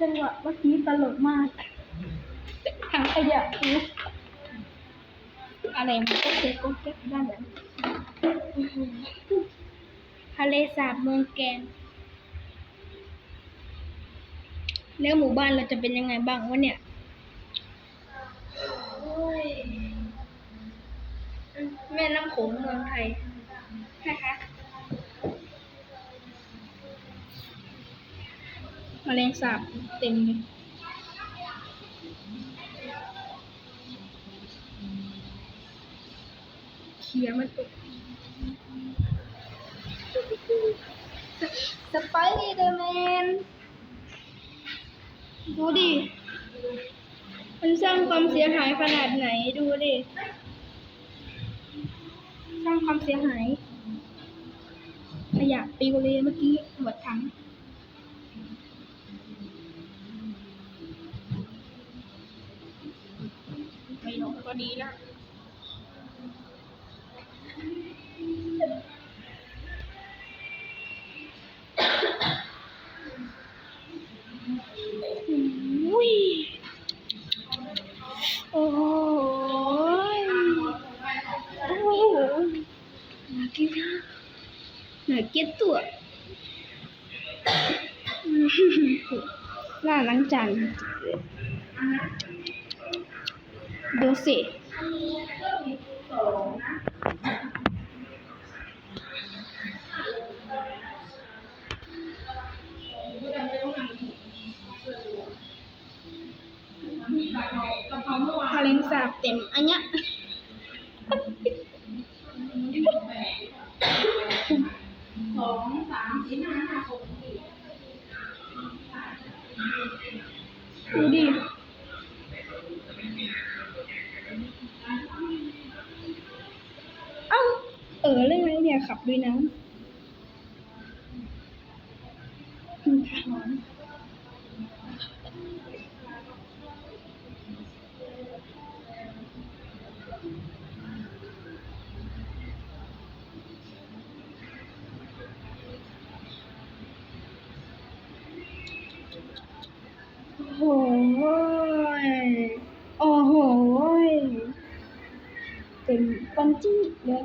จังหวะเมื่อกี้ตลกมากทางขยะคืออะไรมันก็เก็บก็เก็บด้านหลังอื้อหือทะเลสาบเมืองแกน แล้วหมู่บ้านเราจะเป็นยังไงบ้างวะเนี่ยโอ้ยแม่น้ำโขงเมืองไทยนะคะ แมลงสาบเต็มเลยเขียมันตกสไปเดอร์แมน ดูดิ มันสร้างความเสียหายขนาดไหนดูดิ สร้างความเสียหาย ขยะปลิวเลยเมื่อกี้หมดถัง ไม่ลง ก็ดีแล้วอุ้ยโอ้ยโอ้โหน่ากินนะน่ากินตัวอืมน่าล้างจาน ดูสิทะเลสาบเต็ม อันเนี้ยดูดิเอ้า เออเรื่ องอะไรเนี่ยขับด้วยน้ำอืมค่ะโอ้โหโอ้โหเต็มปันจี้เลย